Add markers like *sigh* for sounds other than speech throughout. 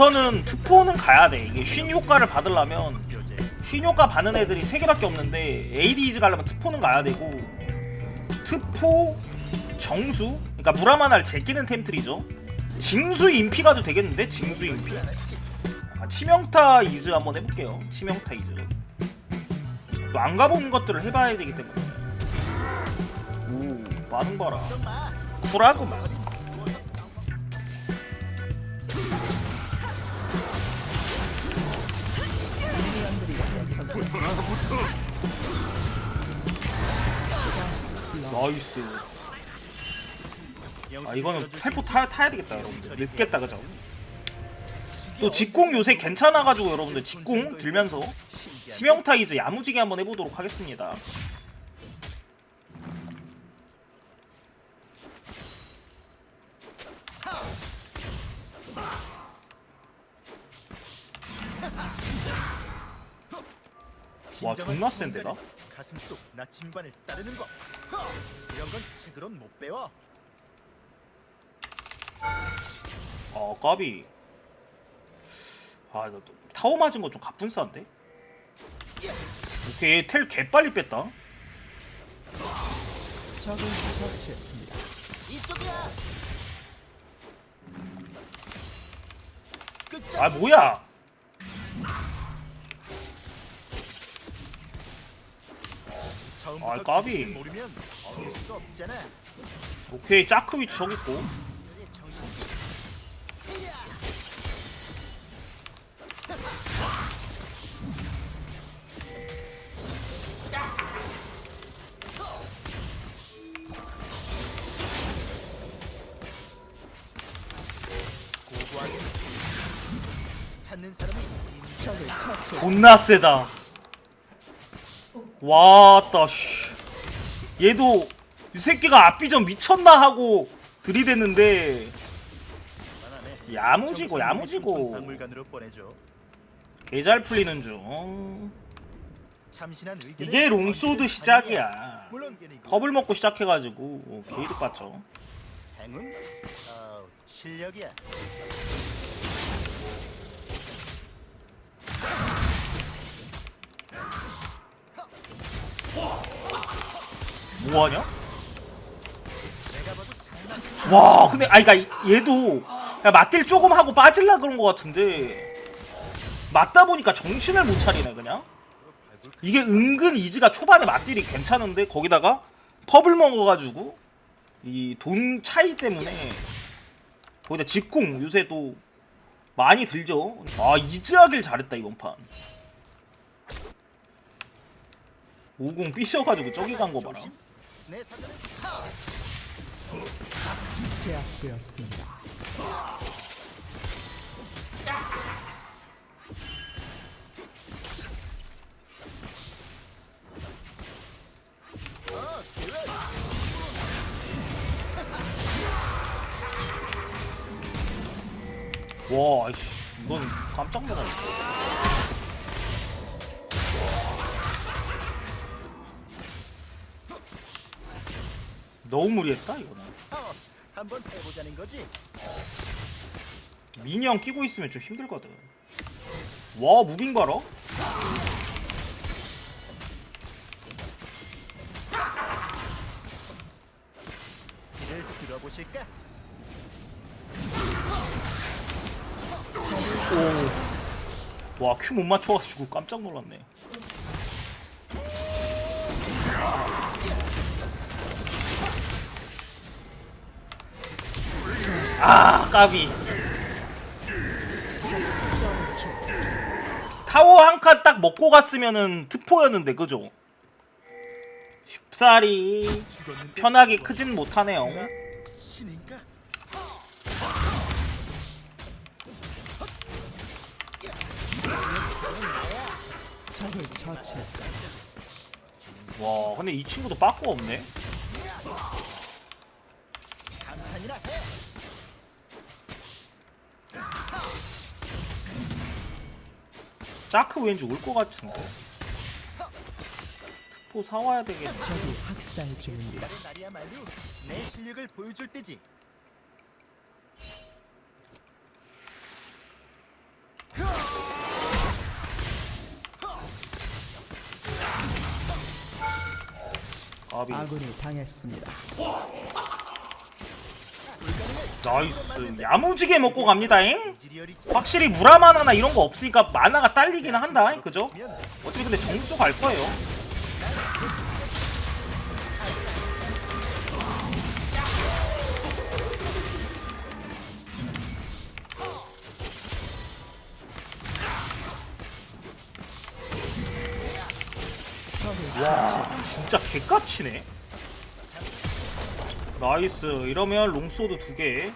우선은 특포는 가야 돼. 이게 쉰 효과를 받으려면 쉰 효과 받는 애들이 세 개밖에 없는데 AD즈 가려면 특포는 가야 되고 특포 정수 그러니까 무라마나를 제끼는 템트리죠. 징수 인피 가도 되겠는데 징수 인피. 아, 치명타 이즈 한번 해볼게요. 치명타 이즈. 또 안 가본 것들을 해봐야 되기 때문에. 오 반응 봐라. 쿨하구만. 나이스. 아 이거는 텔포 타, 타야 되겠다 여러분들. 늦겠다 그죠? 또 직공 요새 괜찮아가지고 여러분들 직공 들면서 치명타 이즈 야무지게 한번 해보도록 하겠습니다. 와 존나 센데 나? 가슴 속 나침반을 따르는 거. 이런 건 책으론 못 배워. 아 까비 아나 타워 맞은 거 좀 가뿐싼데? 오케이 텔 개빨리 뺐다 적을 처치했습니다. 이쪽이야. 끝장. 아 뭐야 아, 까비. 오케이 짜크 위치 저기 있고. 존나 세다 와따 씨 얘도 이 새끼가 앞비전 미쳤나 하고 들이댔는데. 야무지고 야무지고 박물관으로 보내줘. 개 잘 풀리는 중 참신한 의견을 이게 롱소드 시작이야 물론 겁을 먹고 시작해가지고 행운? 어, 실력이야. 뭐하냐? 와 근데 아니 그니까 얘도 야, 맞딜 조금 하고 빠질라 그런 것 같은데 맞다 보니까 정신을 못 차리네 그냥. 이게 은근 이즈가 초반에 맞딜이 괜찮은데 거기다가 펍을 먹어가지고 이 돈 차이 때문에 거기다 직공 요새 또 많이 들죠. 아 이즈 하길 잘했다 이번 판. 50 삐셔가지고 저기 간 거 봐라 내 사전에 제압되었습니다. 어, 계획. 와, 이건 깜짝 놀랐네. 너무 무리했다 이거는. 어, 한번 해보자는 거지. 미니언 끼고 있으면 좀 힘들거든. 와, 무빙 봐라. 길을 들어보실까? 오. 와, 큐 못 맞춰가지고 깜짝 놀랐네. 아, 까비. 타워 한 칸 딱 먹고 갔으면은 특포였는데, 그죠? 쉽사리 편하게 크진 못하네요. 와, 근데 이 친구도 빠꾸 없네. 자크 왠지 올것 같은데? 특포 사와야 되겠네. 아군이 당했습니다. 나이스 야무지게 먹고 갑니다잉. 확실히 무라마나나 이런 거 없으니까 마나가 딸리기는 한다 그죠? 어차피 근데 정수 갈 거예요 와 진짜 개까치네 나이스. 이러면 롱소드 두개.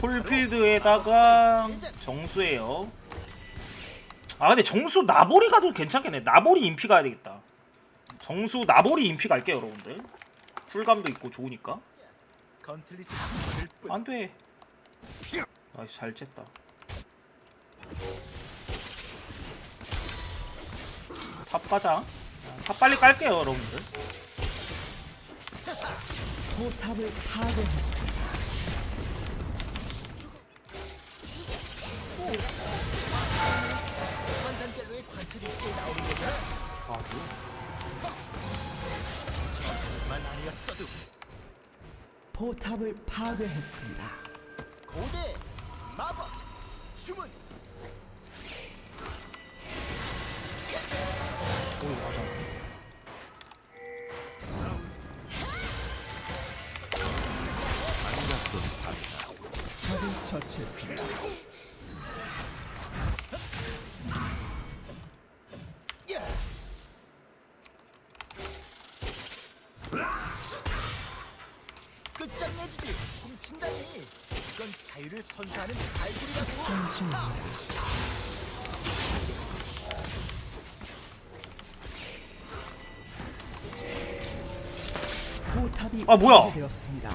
폴필드에다가 정수예요. 아 근데 정수 나보리 가도 괜찮겠네. 나보리 인피 가야 되겠다. 정수 나보리 인피 갈게요 여러분들. 쿨감도 있고 좋으니까. 안돼. 나이스 잘 쨌다. 탑 가자. 탑 빨리 깔게요 여러분들 포탑을 파괴했습니다. 단젤로의 관찰 일지에 나오는 거잖아. 아만 아니었어도 포탑을 파괴했습니다. 고대 마법 주문. 적을 처치했습니다. 예. 끝장내주지 훔친다니 이건 자유를 선사하는 발굴이라고. 포탑이 아, 뭐야? 되었습니다.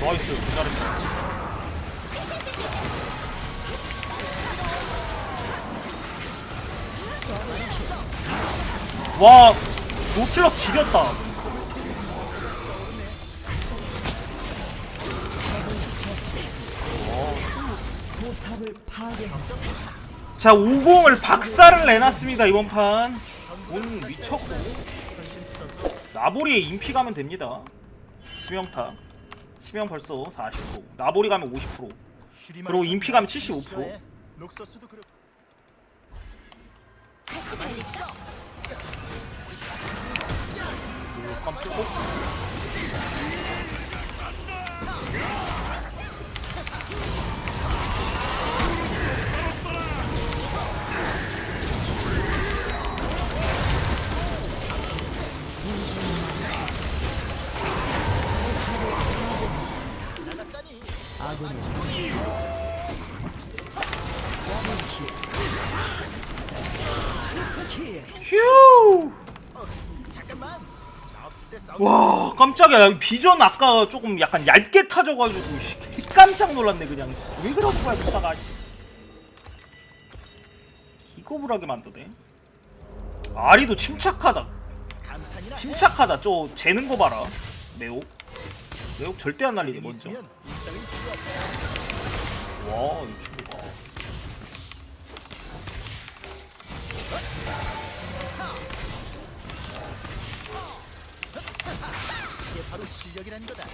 나이스 기다렸다 와 노틸러스 지렸다. 자 50을 박살을 내놨습니다 이번 판 운 미쳤고. 나보리에 인피 가면 됩니다. 치명타. 치명 벌써 40% 나보리 가면 50% 그리고 인피 가면 75%. 녹서스도 그렇고 깜뜨 깜짝이야. 비전 아까 조금 약간 얇게 타져가지고 깜짝 놀랐네 그냥. 왜 그러는 거야 부사가. 기겁을하게 만드네. 아리도 침착하다. 침착하다. 저 재는 거 봐라. 매혹. 매혹 절대 안 날리네 먼저. 와 바로 실력이란 거다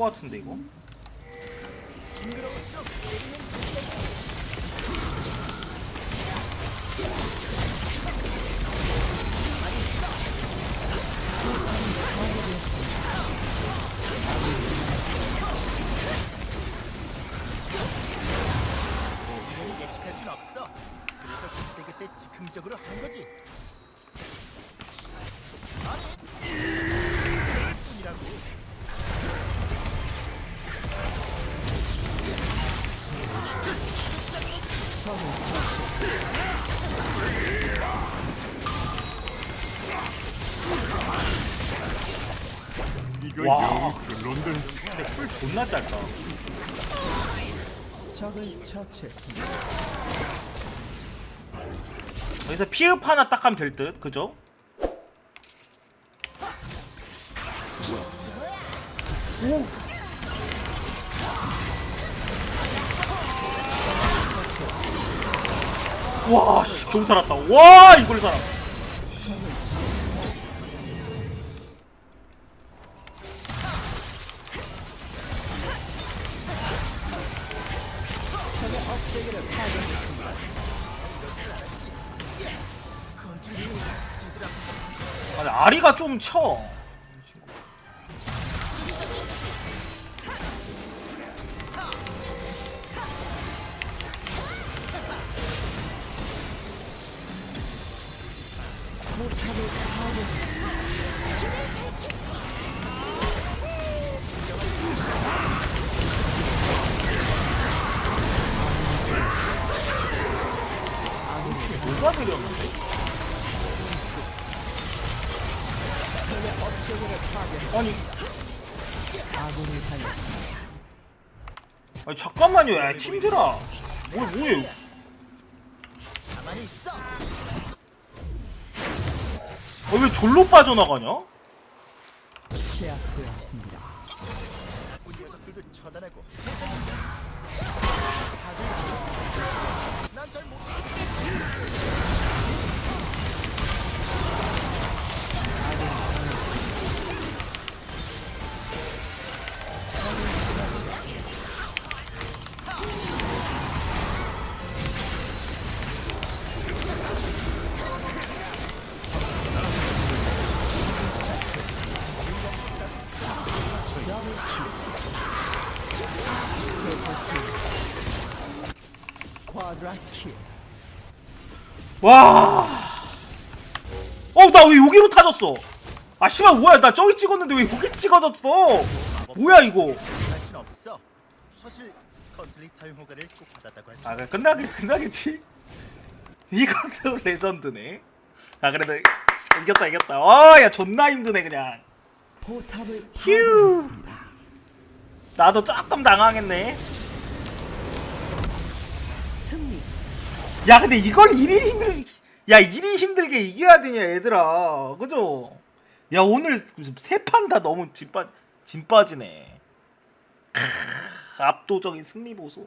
것 같은데 이거 처치했습니다. 와 근데 풀 존나 짧다 적을 처치했습니다. 여기서 피읍 하나 딱 하면 될 듯 그죠? 오. 와, 씨, 겨우 살았다. 와, 이걸 살아. 아니, 아리가 좀 쳐. 아니, 아군이 당했습니다. 아니 잠깐만요, 야, 팀들아. 뭐, 뭐예요? 가만히 있어. 아, 왜 졸로 빠져나가냐? 제압되었습니다. 처단하고. 난잘 못. 와. 어, 나 왜 여기로 타졌어? 아, 씨발, 뭐야. 나 저기 찍었는데 왜 여기 찍어졌어? 뭐야, 이거. 할순 없어. 사실 컨트롤 사용 허가를 꼭 받았다고 하지. 아, 그래, 끝나겠, 끝나겠지? 이것도 *laughs* 레전드네. 아, 그래도 이겼다, 이겼다. 와, 야, 존나 힘드네, 그냥. 포탑을 휴. 파괴했습니다. 나도 조금 당황했네. 야, 근데 이걸 일이 힘들, 야, 일이 힘들게 이겨야 되냐, 얘들아. 그죠? 야, 오늘 세 판 다 너무 진, 빠, 진 빠지네. 크, 압도적인 승리 보소.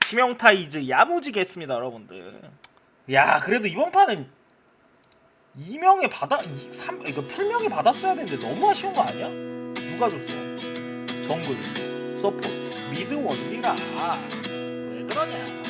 치명타 이즈 야무지게 했습니다, 여러분들. 야, 그래도 이번 판은 이명에 받아, 이, 삼, 이거 풀명에 받았어야 되는데 너무 아쉬운 거 아니야? 누가 줬어? 정글, 서포트, 미드 원리라. 왜 그러냐?